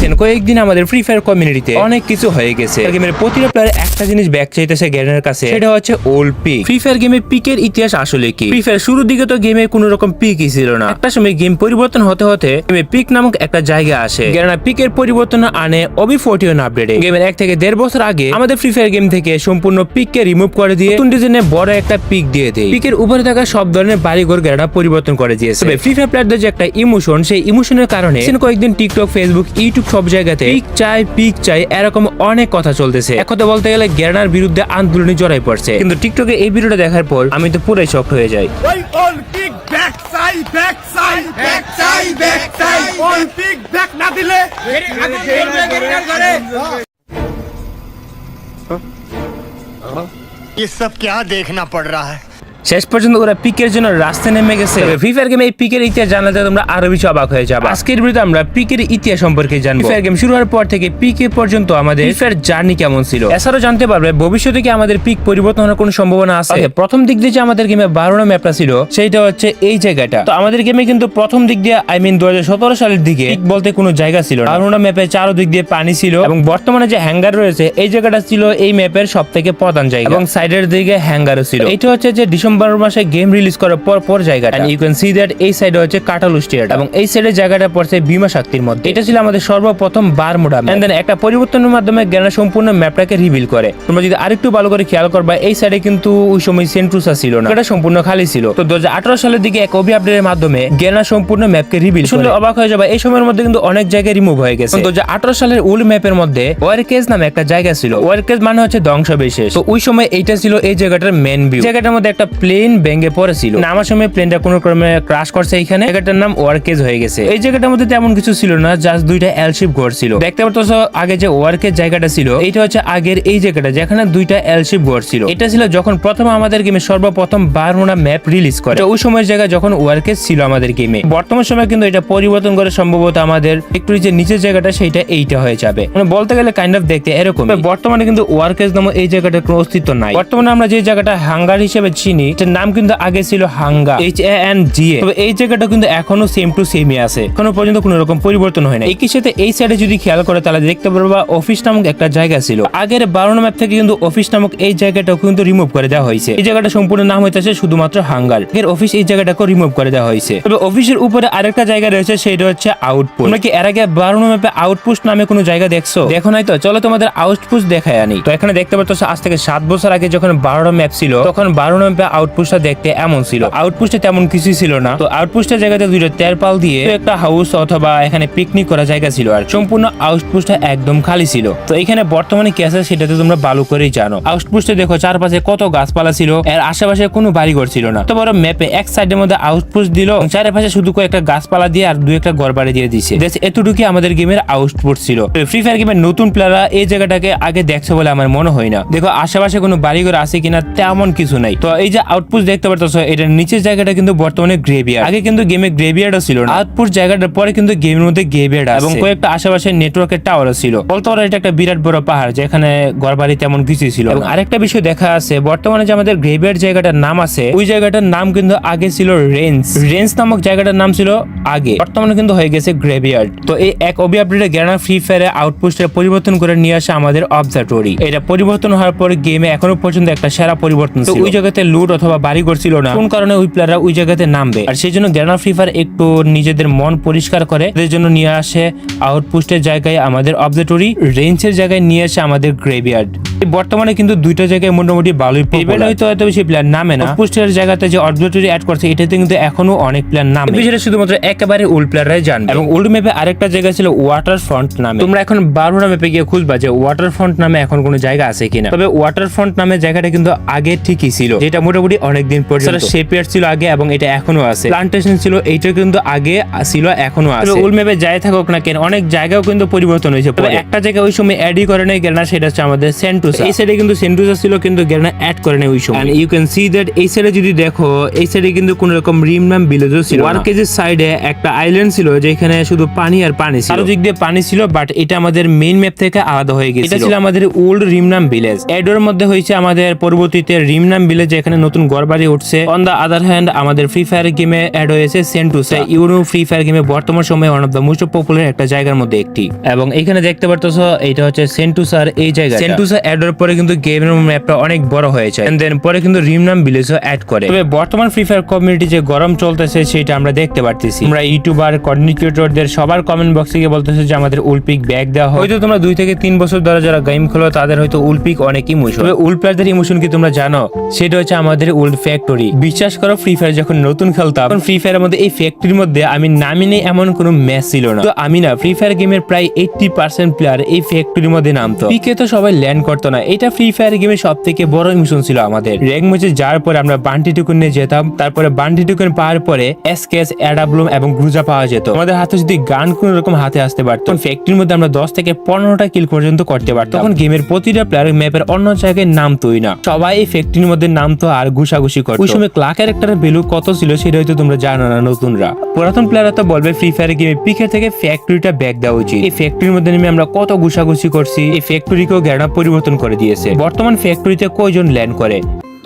দেখছেন, কয়েকদিন আমাদের ফ্রি ফায়ার কমিউনিটিতে অনেক কিছু হয়ে গেছে। গেমের প্রতিটা প্লেয়ার একটা জিনিস ব্যাক চাইতেছে গ্যারেনের কাছে, সেটা হচ্ছে ওল্ড পিক ফ্রি ফায়ার গেমে পিকের ইতিহাস আসলে কি? ফ্রি ফায়ার শুরুর দিকে তো গেমে কোনো রকম পিকই ছিল না। একটা সময় গেম পরিবর্তন হতে হতে গেমে পিক নামক একটা জায়গা আসে। গ্যারেনা পিকের পরিবর্তন আনে অবি ফোর্টিওন আপডেটে গেমের এক থেকে দেড় বছর আগে আমাদের ফ্রি ফায়ার গেম থেকে সম্পূর্ণ পিককে রিমুভ করে দিয়ে নতুন ডিজাইনে বড় একটা পিক দিয়ে দেয়। পিকের উপরে থাকা সব ধরনের বাড়িঘর গ্যারেনা পরিবর্তন করে দিয়েছে। তবে ফ্রি ফায়ার প্লেয়ারদের যে একটা ইমোশন সেই ইমোশনের কারণে কয়েকদিন টিকটক ফেসবুক ইউটিউব সব জায়গাতে পিক চাই পিক চাই এরকম অনেক কথা চলতেছে এক কথা বলতে গেলে গ্যারেনার বিরুদ্ধে আন্দোলনে জড়াই পড়ছে কিন্তু টিকটকে এই ভিডিওটা দেখার পর আমি তো পুরাই শক্ট হয়ে যাই Why all big backside, backside, backside, backside, all big back না দিলে ये सब क्या देखना पड़ रहा है শেষ পর্যন্ত ওরা পিকের জন্য রাস্তায় নেমে গেছে। ফ্রি ফায়ার গেমে এই পিকের ইতিহাস জানাতে তোমরা আরও বেশি অবাক হয়ে যাবে। আজকের ভিডিওতে আমরা পিকের ইতিহাস সম্পর্কে জানব। ফ্রি ফায়ার গেম শুরু হওয়ার পর থেকে পিকে পর্যন্ত আমাদের ফ্রি ফায়ার জার্নি কেমন ছিল? এছাড়াও জানতে পারবে ভবিষ্যতে কি আমাদের পিক পরিবর্তন হওয়ার কোনো সম্ভাবনা আছে? প্রথম দিক দিয়ে যে আমাদের গেমে বারোটা ম্যাপটা ছিল সেইটা হচ্ছে এই জায়গাটা। তো আমাদের গেমে কিন্তু প্রথম দিক দিয়ে আই মিন দু হাজার সতেরো সালের দিকে পিক বলতে কোনো জায়গা ছিল না। বারোটা ম্যাপে চারো দিক দিয়ে পানি ছিল। এবং বর্তমানে যে হ্যাঙ্গার রয়েছে এই জায়গাটা ছিল এই ম্যাপের সব থেকে প্রধান জায়গা। এবং সাইডের দিকে হ্যাঙ্গারও ছিল। এটা হচ্ছে যে ডিসেম্বর মাসে গেম রিলিজ করার পর পর জায়গাটা। ইউ ক্যান সি দ্যাট এই সাইডে হচ্ছে কাটালু স্টেট এবং এই সাইডের জায়গাটা পড়ছে বিমা শক্তির মধ্যে। এটা ছিল আমাদের সর্বপ্রথম বার মোডা এন্ড দেন একটা পরিবর্তনের মাধ্যমে জ্ঞানা সম্পূর্ণ ম্যাপটাকে রিভিল করে। তোমরা যদি আরেকটু ভালো করে খেয়াল করবা এই সাইডে কিন্তু ওই সময় সেন্ট্রুসা ছিল না। এটা সম্পূর্ণ খালি ছিল। তো দু হাজার আঠেরো সালের দিকে এক অভি আপডেটের মাধ্যমে জ্ঞানা সম্পূর্ণ ম্যাপকে রিভিল শুনলে অবাক হয়ে যাবে এই সময়ের মধ্যে কিন্তু অনেক জায়গায় রিমুভ হয়ে গেছে। দু হাজার আঠারো সালের উল ম্যাপের মধ্যে ওয়ারকেজ নামে একটা জায়গা ছিল। ওয়ারকেজ মানে হচ্ছে ধ্বংসবিশেষ। তো ওই সময় এইটা ছিল এই জায়গাটার মেন ভিউ জায়গাটার মধ্যে একটা প্লেন ভেঙে পড়েছিল। নামার সময় প্লেনটা কোনো ক্রমে ক্রাশ করছে এখানে জায়গাটার নাম ওয়ারকেজ হয়ে গেছে। এই জায়গাটার মধ্যে তেমন কিছু ছিল না জাস্ট দুইটা এলশিপ ঘর ছিল দেখতে পারতো আগে যে ওয়ার্কের জায়গাটা ছিল, এইটা হচ্ছে আগের এই জায়গাটা, যেখানে দুইটা এলশিপ ঘর ছিল এটা ছিল যখন প্রথম আমাদের গেমে সর্বপ্রথম বারমোনা ম্যাপ রিলিজ করে। ওই সময়ের জায়গায় যখন ওয়ার্কেজ ছিল আমাদের গেমে বর্তমান সময় কিন্তু এটা পরিবর্তন করে সম্ভবত আমাদের একটু যে নিচের জায়গাটা, সেইটা এইটা হয়ে যাবে। মানে বলতে গেলে কাইন্ড অফ দেখতে এরকম বর্তমানে কিন্তু ওয়ার্কেজ নামে এই জায়গাটার কোনো অস্তিত্ব নাই। বর্তমানে আমরা যে জায়গাটা হাঙ্গার হিসেবে চিনি এটার নাম কিন্তু আগে ছিল হাঙ্গা এইচ এ এন জি তবে এই জায়গাটা কিন্তু এখনও সেম টু সেমই আছে। এখনও পর্যন্ত কোনো রকম পরিবর্তন হয় না একই সাথে এই সাইডে যদি খেয়াল করে, তাহলে দেখতে পারবা অফিস নামক একটা জায়গা ছিল। আগের বারো ম্যাপ থেকে কিন্তু অফিস নামক এই জায়গাটাও কিন্তু রিমুভ করে দেওয়া হয়েছে। এই জায়গাটা সম্পূর্ণ নাম হইতেছে শুধুমাত্র হাঙ্গার। এর অফিস এই জায়গাটাকে রিমুভ করে দেওয়া হয়েছে। তবে অফিসের উপরে আরেকটা জায়গা রয়েছে, সেটা হচ্ছে আউটপোস্ট তোমরা কি এর আগে বারো ম্যাপে আউটপোস্ট নামে কোনো জায়গা দেখছ? দেখো নাই তো? চলো তোমাদের আউটপোস্ট দেখায় আনি। তো এখানে দেখতে পাচ্ছ আজ থেকে সাত বছর আগে যখন বারোটা ম্যাপ ছিল, তখন বারো ম্যাপে আউটপোস্টটা দেখতে এমন ছিল। আউটপোস্টে তেমন কিছুই ছিল না। তো আউটপোস্টের জায়গাতে দুইটা তেরপাল দিয়ে একটা হাউস অথবা এখানে পিকনিক করার জায়গা ছিল আর সম্পূর্ণ আউটপোস্টটা একদম খালি ছিল। তো এখানে বর্তমানে কি আছে সেটা তো তোমরা ভালো করেই জানো। আউটপোস্টে দেখো চারপাশে কত গাছপালা ছিল, এর আশেপাশে কোনো বাড়িঘর ছিল না। তো বড় ম্যাপে এক সাইডের মধ্যে আউটপোস্ট দিল চারপাশে শুধু কয়েকটা গাছপালা দিয়ে আর দুই একটা ঘর বাড়ি দিয়ে দিছে। এতটুকুই আমাদের গেমের আউটপোস্ট ছিল। ফ্রি ফায়ার গেমের নতুন প্লেয়াররা এই জায়গাটাকে আগে দেখছে বলে আমার মনে হয় না। দেখো, আশেপাশে কোনো বাড়িঘর আছে কিনা তেমন কিছু নাই। তো এই যে আউটপোস্ট দেখতে পারতেছো এটার নিচের জায়গাটা কিন্তু বর্তমানে গ্রেভিয়ার আগে কিন্তু গেমে গ্রেভিয়ারও ছিল না। আউটপোস্ট জায়গাটার পরে কিন্তু গেমের মধ্যে গ্রেভিয়ার এবং কয়েকটা আশেপাশে নেটওয়ার্কের টাওয়ারও ছিল। বলতে পারো এটা একটা বিরাট বড় পাহাড় যেখানে ঘর বাড়ি তেমন কিছু ছিল এবং আরেকটা বিষয় দেখা আছে বর্তমানে যে আমাদের গ্রেভিয়ার জায়গাটার নাম আছে ওই জায়গাটার নাম কিন্তু আগে ছিল রেঞ্জ রেঞ্জ নামক জায়গাটার নাম ছিল আগে। বর্তমানে কিন্তু হয়ে গেছে গ্রেভিয়ার্ড তো এই এক অবি আপডেটে গ্যানা ফ্রি ফায়ারে আউটপোস্টের পরিবর্তন করে নিয়ে আসে আমাদের অবজারটরি এটা পরিবর্তন হওয়ার পর গেমে এখনও পর্যন্ত একটা সেরা পরিবর্তন ছিল। ওই জায়গাতে লুট অথবা বাড়ি ছিল না কোন কারণে ওই প্লেয়াররা ওই জায়গাতে নামবে? আর সেই জন্য গ্যানা ফ্রি ফায়ার একটু নিজেদের মন পরিষ্কার করে এদের জন্য নিয়ে আসে আউটপোস্টের জায়গায় আমাদের অবজারটরি রেঞ্জের জায়গায় নিয়ে আসে আমাদের গ্রেভিয়ার্ড বর্তমানে কিন্তু দুইটা জায়গায় মোটামুটি ভালোই পেবেল হয়তো এত বেশি প্লেয়ার নামে না। আউটপোস্টের জায়গাতে যে অবজারটরি অ্যাড করছে এটাতে কিন্তু এখনও অনেক প্লেয়ার নামে। বিষয়টা শুধুমাত্র একেবারে উল্ড প্লেয়াররাই জানবে। এবং ওল্ড ম্যাপে আরেকটা জায়গা ছিল ওয়াটার ফ্রন্ট নামে। তোমরা এখন বারোটা ম্যাপে গিয়ে খুঁজবা যে ওয়াটার ফ্রন্ট নামে এখন কোনো জায়গা আছে কিনা। তবে ওয়াটার ফ্রন্ট নামে জায়গাটা কিন্তু আগে ঠিকই ছিল। যেটা মোটামুটি অনেকদিন পর্যন্ত। শেপিয়ার ছিল আগে এবং এটা এখনও আছে। প্লান্টেশন ছিল এইটা কিন্তু আগে ছিল এখনও আছে। উল ম্যাপে যাই থাকুক না কেন অনেক জায়গাও কিন্তু পরিবর্তন হয়েছে তবে একটা জায়গা ওই সময় অ্যাডই করে নাই গেল না সেটা হচ্ছে আমাদের সেন্টুসা এই সাইডে কিন্তু সেন্টুসা ছিল কিন্তু গেরানা অ্যাড করে নেই ওই সময়। ইউ ক্যান সি দ্যাট এই সাইডে যদি দেখো এই সাইডে কিন্তু কোন রকম রিম নাম ভিলেজও ছিল ওয়ার্কেজের সাইডে একটা আইল্যান্ড ছিল যেখানে শুধু পানি আর পানি ছিল। চারদিক দিয়ে পানি ছিল বাট এটা আমাদের মেইন ম্যাপ থেকে আলাদা হয়ে গেছে এটা ছিল আমাদের ওল্ড রিমনাম ভিলেজ এডোর মধ্যে হয়েছে আমাদের পরবর্তীতে রিমনাম ভিলেজ এখানে নতুন ঘরবাড়ি উঠছে। অন দা আদার হ্যান্ড আমাদের ফ্রি ফায়ার গেমে অ্যাড হয়েছে সেন্টুসা ইউনো ফ্রি ফায়ার গেমে বর্তমান সময়ে one of the most popular একটা জায়গার মধ্যে একটি। এবং এখানে দেখতে পারতেছো এটা হচ্ছে সেন্টুসার এই জায়গা সেন্টুসা অ্যাড এর পরে কিন্তু গেমের ম্যাপটা অনেক বড় হয়ে যায়। দেন পরে কিন্তু রিমনাম ভিলেজও অ্যাড করে। তবে বর্তমান ফ্রি ফায়ার কমিউনিটি যে গরম চলতেছে সেটা আমরা দেখতে পারতেছি। আমরা ইউটিউবার কন্টেন্ট ক্রিয়েটরদের সবার কমেন্ট বক্সে গিয়ে বলতেছে যে আমাদের উলপিক ব্যাগ দেওয়া হয়। হয়তো তোমরা দুই থেকে তিন বছর ধরে যারা গেম খেলো তাদের হয়তো উলপিক অনেক ইমোশন তবে উল প্লেয়ারদের ইমোশন কি তোমরা জানো? সেটা হচ্ছে আমাদের উল্ড ফ্যাক্টরি বিশ্বাস করো ফ্রি ফায়ার যখন নতুন খেলতাম, তখন ফ্রি ফায়ারের মধ্যে, এই ফ্যাক্টরির মধ্যে আমি নামি নেই এমন কোনো ম্যাচ ছিল না। তো আমি না ফ্রি ফায়ার গেমের প্রায় এইটটি পার্সেন্ট প্লেয়ার এই ফ্যাক্টরির মধ্যে নামতো। পিকে তো সবাই ল্যান্ড করতো না। এটা ফ্রি ফায়ার গেমের সব থেকে বড় ইমোশন ছিল আমাদের। র্যাঙ্ক ম্যাচে যাওয়ার পরে আমরা বান্টি টুকুন নিয়ে যেতাম। তারপরে বান্টি টুকুন পাওয়ার পরে এসকেএস অ্যাডাব্লুম এবং গ্রুজা পাওয়া যেত। আমাদের হাতে যদি গান কোন রকম হাতে আসতে পারতো ফ্যাক্টরির মধ্যে আমরা দশ থেকে পনেরোটা কিল পর্যন্ত করতে পারতাম। তখন গেমের প্রতিটা প্লেয়ার ম্যাপের অন্য জায়গায় নামতোই না। সবাই এই ফ্যাক্টরির মধ্যে নামতো আর ঘুষাঘুষি করে ওই সময় ক্লা ক্যারেক্টারের ভ্যালু কত ছিল সেটা হয়তো তোমরা জানো না নতুনরা। পুরাতন প্লেয়াররা তো বলবে ফ্রি ফায়ার গেমে পিকে থেকে ফ্যাক্টরিটা ব্যাক দেওয়া উচিত। এই ফ্যাক্টরির মধ্যে নেমে আমরা কত ঘুষাঘুষি করছি, এই ফ্যাক্টরিকেও গ্যারানা পরিবর্তন করে দিয়েছে। বর্তমান ফ্যাক্টরিতে কয়জন ল্যান্ড করে?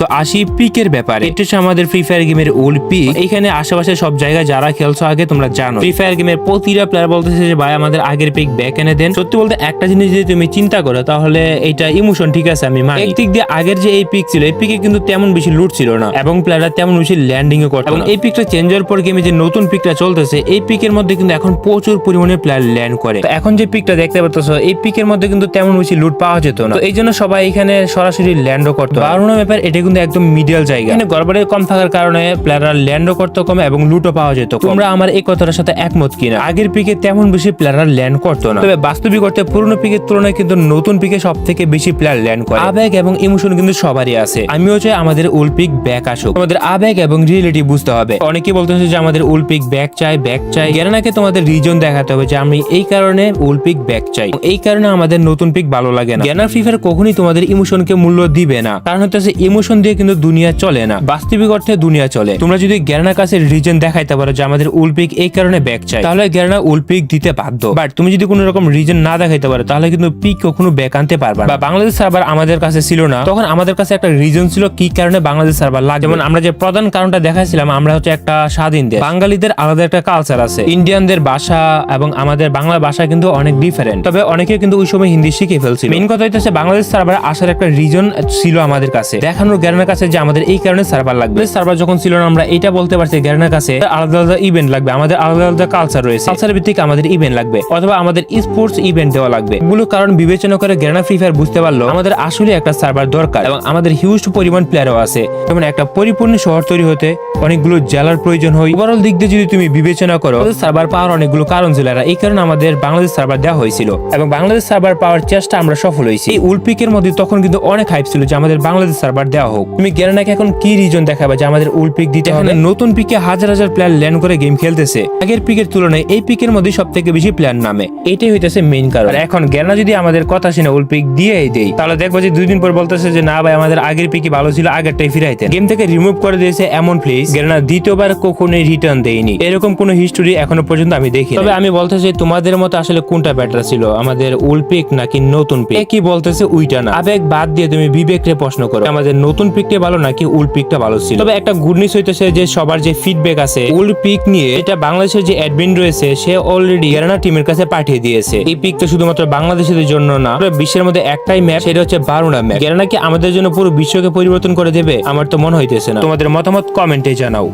তো আসি পিকের ব্যাপারে। এটা হচ্ছে আমাদের ফ্রি ফায়ার গেমের ওল্ড পিক এখানে আশেপাশে সব জায়গায় যারা খেলছো আগে তোমরা জানো। ফ্রি ফায়ার গেমের প্রতিটা প্লেয়ার বলতেছে যে ভাই আমাদের আগের পিক ব্যাক এনে দেন। সত্যি বলতে একটা জিনিস যদি তুমি চিন্তা করো তাহলে এটা ইমোশন ঠিক আছে? আমি মানি। একদিক দিয়ে আগের যে এই পিক ছিল এই পিকে কিন্তু তেমন বেশি লুট ছিল না। এবং প্লেয়াররা তেমন বেশি ল্যান্ডিং ও করতো এবং এই পিকটা চেঞ্জ হওয়ার পর গেমে যে নতুন পিকটা চলতেছে এই পিকের মধ্যে কিন্তু এখন প্রচুর পরিমাণে প্লেয়ার ল্যান্ড করে। তো এখন যে পিকটা দেখতে পাচ্ছ এই পিকের মধ্যে কিন্তু তেমন বেশি লুট পাওয়া যেত না। তো এই জন্য সবাই এখানে সরাসরি ল্যান্ডও করতো। বারোনা ব্যাপার এটা কিন্তু একদম মিডিয়াল জায়গা। এখানে গড়বড়ে কম থাকার কারণে প্লেয়াররা ল্যান্ডও করতো কম এবং লুটও পাওয়া যেত তোমরা আমার এই কথাটার সাথে একমত কিনা? আগের পিকে তেমন বেশি প্লেয়াররা ল্যান্ড করতো না। তবে বাস্তবিক অর্থে পুরনো পিকের তুলনায় কিন্তু নতুন পিকে সব থেকে বেশি প্লেয়ার ল্যান্ড করে। আবেগ এবং ইমোশন কিন্তু সবারই আছে। আমিও চাই আমাদের উল পিক ব্যাক আসুক। আমাদের আবেগ এবং রিয়েলিটি বুঝতে হবে। অনেকে বলতেছে যে আমাদের উল পিক ব্যাক চাই ব্যাক চাই। গেরানাকে তোমাদের রিজন দেখাতে হবে যে আমি এই কারণে উল পিক ব্যাক চাই। এই কারণে আমাদের নতুন পিক ভালো লাগে না। গেনার ফ্রি ফায়ার কখনই তোমাদের ইমোশনকে মূল্য দিবে না। কারণ হচ্ছে ইমোশন দিয়ে কিন্তু দুনিয়া চলে না। বাস্তবিক অর্থে দুনিয়া চলে। তোমরা যদি গ্যারানার কাছে রিজন দেখাইতে পারো যে আমাদের উলপিক এই কারণে ব্যাক চাই, তাহলে গ্যারানা উলপিক দিতে বাধ্য। বাট তুমি যদি কোনো রকম রিজন না দেখাইতে পারো, তাহলে কিন্তু পিক কখনো ব্যাক আনতে পারবে না। বাংলাদেশ সার্ভার আমাদের কাছে ছিল না, তখন আমাদের কাছে একটা রিজন ছিল কি কারণে বাংলাদেশ সার্ভার লাগে। যেমন আমরা যে প্রধান কারণটা দেখাইছিলাম, আমরা হচ্ছে একটা স্বাধীন দেশ। বাঙালিদের আলাদা একটা কালচার আছে। ইন্ডিয়ানদের ভাষা এবং আমাদের বাংলা ভাষা কিন্তু অনেক ডিফারেন্ট তবে অনেকে কিন্তু ওই সময় হিন্দি শিখে ফেলছিল। মেইন কথা হচ্ছে বাংলাদেশ সার্ভার আসার একটা রিজন ছিল আমাদের কাছে। দেখানোর গ্যারানের কাছে যে আমাদের এই কারণে সার্ভার লাগবে। সার্ভার যখন ছিল না, আমরা এটা বলতে পারছি গ্যারানের কাছে আলাদা আলাদা ইভেন্ট লাগবে। আমাদের আলাদা আলাদা কালচার রয়েছে। কালচার ভিত্তিক আমাদের ইভেন্ট লাগবে। অথবা আমাদের স্পোর্টস ইভেন্ট দেওয়া লাগবে। এগুলো কারণ বিবেচনা করে গ্যারানা ফ্রি ফায়ার বুঝতে পারল, আমাদের আসলে একটা সার্ভার দরকার এবং আমাদের হিউজ পরিমাণ প্লেয়ারও আছে। যেমন একটা পরিপূর্ণ শহর তৈরি হতে অনেকগুলো জেলার প্রয়োজন হয়। ওভারঅল দিক দিয়ে যদি তুমি বিবেচনা করো সার্ভার পাওয়ার অনেকগুলো কারণ ছিল এই কারণে আমাদের বাংলাদেশ সার্ভার দেওয়া হয়েছিল এবং বাংলাদেশ সার্ভার পাওয়ার চেষ্টা আমরা সফল হয়েছি। এই উলপিকের মধ্যে তখন কিন্তু অনেক হাইপ ছিল যে আমাদের বাংলাদেশ সার্ভার দেওয়া হোক। তুমি গ্যারানাকে এখন কি রিজন দেখাবে যে আমাদের উলপিক দিতে হবে? নতুন পিকে হাজার হাজার প্লেয়ার ল্যান্ড করে গেম খেলতেছে। আগের পিকের তুলনায় এই পিকের মধ্যে সব থেকে বেশি প্লেয়ার নামে। এটাই হইতেছে মেইন কারণ। আর এখন গ্যানা যদি আমাদের কথা শুনে উলপিক দিয়েই দেই তাহলে দেখব যে দুই দিন পর বলতেছে যে না ভাই আমাদের আগের পিকে ভালো ছিল আগেরটাই ফিরাইতে গেম থেকে রিমুভ করে দিয়েছে এমন প্লেস গ্যানা দ্বিতীয়বার কখনোই রিটার্ন দেয়নি। এরকম কোনো হিস্টোরি এখনও পর্যন্ত আমি দেখি তবে আমি বলতে চাই তোমাদের মতো আসলে কোনটা বেটার ছিল আমাদের ওল্ড পিক নাকি নতুন পিক কি বলতেছে উইটা না আবেগ বাদ দিয়ে তুমি বিবেকরে প্রশ্ন করো আমাদের নতুন পিকটা ভালো নাকি ওল্ড পিকটা ভালো ছিল? তবে একটা গুড নিউজ হইতেছে যে সবার যে ফিডব্যাক আছে ওল্ড পিক নিয়ে এটা বাংলাদেশের যে অ্যাডমিন রয়েছে সে অলরেডি গেরানা টিমের কাছে পাঠিয়ে দিয়েছে। এই পিক তো শুধুমাত্র বাংলাদেশের জন্য না পুরো বিশ্বের মধ্যে একটাই ম্যাপ সেটা হচ্ছে বারোনা ম্যাপ গেরানা কি আমাদের জন্য পুরো বিশ্বকে পরিবর্তন করে দেবে? আমার তো মনে হইতেছে না। তোমাদের মতামত কমেন্টে জানাও।